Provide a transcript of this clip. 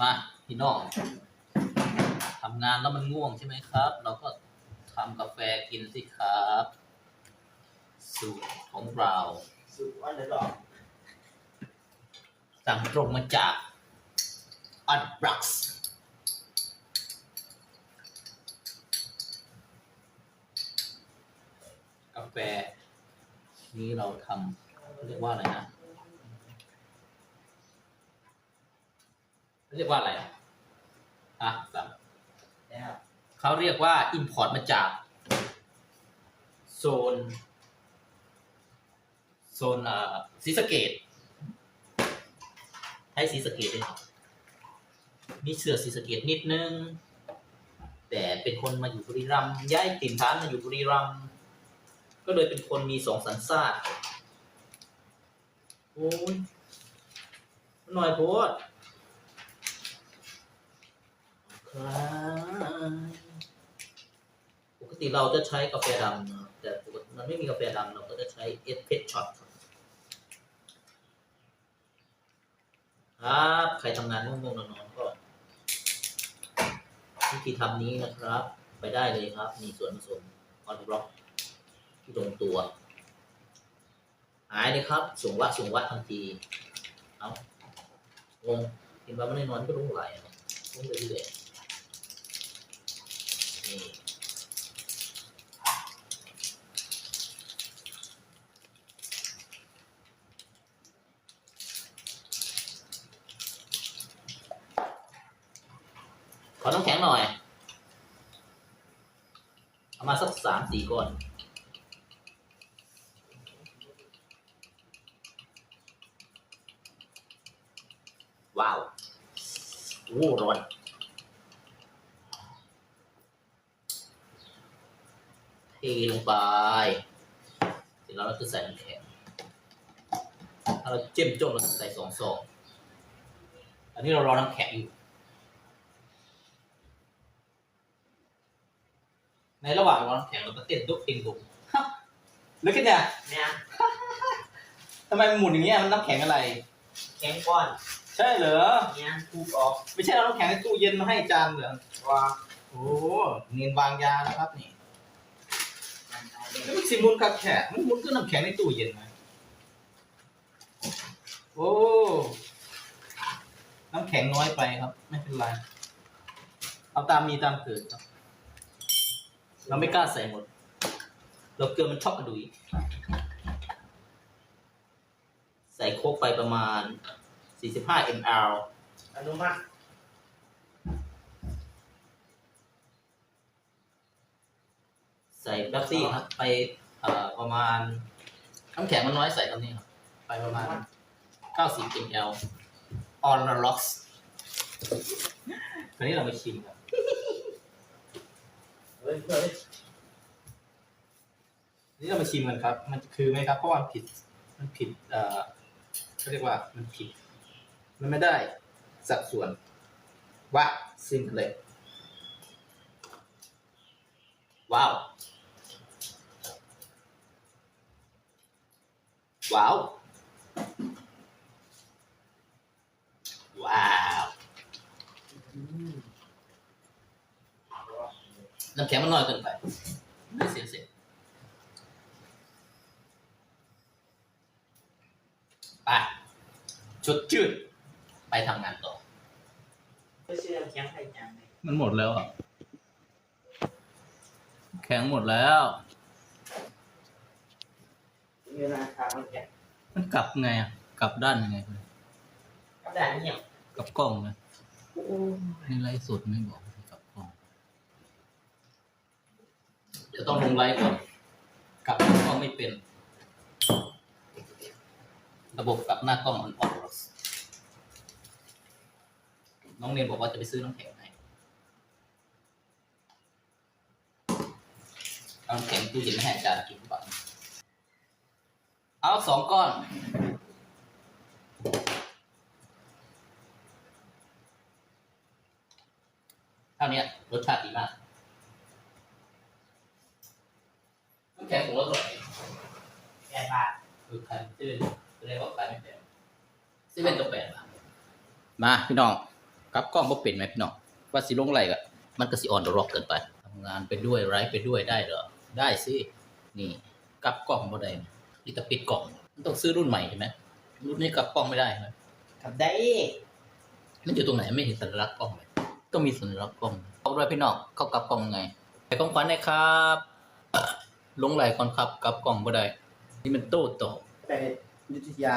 มาพี่น้องทำงานแล้วมันง่วงใช่ไหมครับ เราก็ทำกาแฟกินสิครับ สูตรของเราสุดวันเลยหรอสั่งตรงมาจากอัดบรักส์กาแฟ นี้เราทำเรียกว่าอะไรนะ เรียกว่าอะไรอะอะแบบแล้วเขาเรียกว่า Import มาจาก โซน โซนเอ่อศรีสะเกดให้ศรีสะเกดด้วยครับมีเสือศรีสะเกดนิดนึง แต่เป็นคนมาอยู่บุรีรัมย์ย้ายถิ่นฐานมาอยู่บุรีรัมย์ก็เลยเป็นคนมีสองสัญชาติโอ้ยหน่อยโพด ครับปกติเราจะใช้กาแฟดำนะครับแต่ปกติมันไม่มีกาแฟดำเราก็จะใช้เอสเพรสช็อตครับครับใครทำงานง่วงๆนอนๆก็วิธีทำนี้นะครับ ไปได้เลยครับ มีส่วนผสมออนบล็อกที่ตรงตัว หายเลยครับสูงวัดสูงวัดทันทีเอางงเห็นว่ามันไม่นอนก็รู้ไหลอ่งไปเรื่อย ขอน้ำแข็งหน่อย เอามาสักสามสี่ก้อนว้าวโอ้ร้อนเทลงไปเสร็จแล้วเราจะใส่น้ำแข็งถ้าเราเจ้มจ้นเราใส่สองซองอันนี้เรารอน้ำแข็งอยู่ ในระหว่างรอน้ำแข็งเราก็เต้นดุกติงดุกฮะลึกขึ้นเนี่ยเนี่ยทำไมมันหมุนอย่างเงี้ยมันน้ำแข็งอะไร แข็งก้อนใช่เหรอเนี่ยถูกออกไม่ใช่เราน้ำแข็งในตู้เย็นมาให้จานเหรอว่าโอ้เนียนวางยานะครับนี่มันเอาเลยแล้วมันสิหมุนกับแขกมันหมุนก็น้ำแข็งในตู้เย็นไหมโอ้น้ำแข็งน้อยไปครับ ไม่เป็นไร เอาตามมีตามเกิดครับ เราไม่กล้าใส่หมด เราเกลือมันชอบกระดุย ใส่โคกไปประมาณ 45 ml อนุมัติใส่แป๊บซี่ครับ ไปเอ่อประมาณน้ำแข็งมันน้อยใส่ตรงนี้ครับ ไปประมาณ 90 ml on the rocks คราวนี้เรามาชิมครับเฮ้ยเฮ้ยนี่เรามาชิมกันครับ มันคือไหมครับ เพราะว่ามันผิด มันผิด เอ่อเขาเรียกว่ามันผิด มันไม่ได้สัดส่วนว่าซิมเลย ว้าว ว้าว อืม น้ำแข็งมันน้อยเกินไปไม่เสียเสียไปชุดจืดไปทำงานต่อไม่เชื่อแข็งไข่จังเลยมันหมดแล้วอะ แข็งหมดแล้ว เวลาทางมันแข็งมันกลับไงอะ กลับด้านยังไงกระดาษเงียบกลับกล้องนะนี่ไลฟ์สดไม่บอกให้กลับกล้อง เดี๋ยวต้องลงไลฟ์ก่อนกลับหน้ากล้องไม่เป็น ระบบกลับหน้ากล้องมันอ่อนน้องเนยบอกว่าจะไปซื้อน้ำแข็งให้น้ำแข็งตู้เย็นให้อาจารย์กินก่อนเอาสองก้อนเท่านี้รสชาติดีมาก น้ำแข็งของรสอร่อยแปดบาทคือขายเซเว่นแสดงว่าขายไม่แพงเซเว่นก็แปดบาทมาพี่น้องกลับกล้องบ่เป็นไหมพี่น้องว่าสิลงไหลก็มันก็สิออนร็อกเกินไปทำงานไปด้วยไลฟ์ไปด้วยได้เหรอได้สินี่กลับกล้องบ่ได้นี่แต่ปิดกล่องมันต้องซื้อรุ่นใหม่ใช่ไหมรุ่นนี้กลับกล้องไม่ได้ใช่ไหมกลับได้มันอยู่ตรงไหนไม่เห็นสัญลักษณ์กล้องเลยต้องมีสัญลักษณ์กล้องเอาด้วยพี่น้องเข้ากลับกล้องไงไปของขวัญหนะครับ ลงไหลก่อนครับกลับกล่องบ่ได้นี่มันโต้ตอบแต่ยุทธยา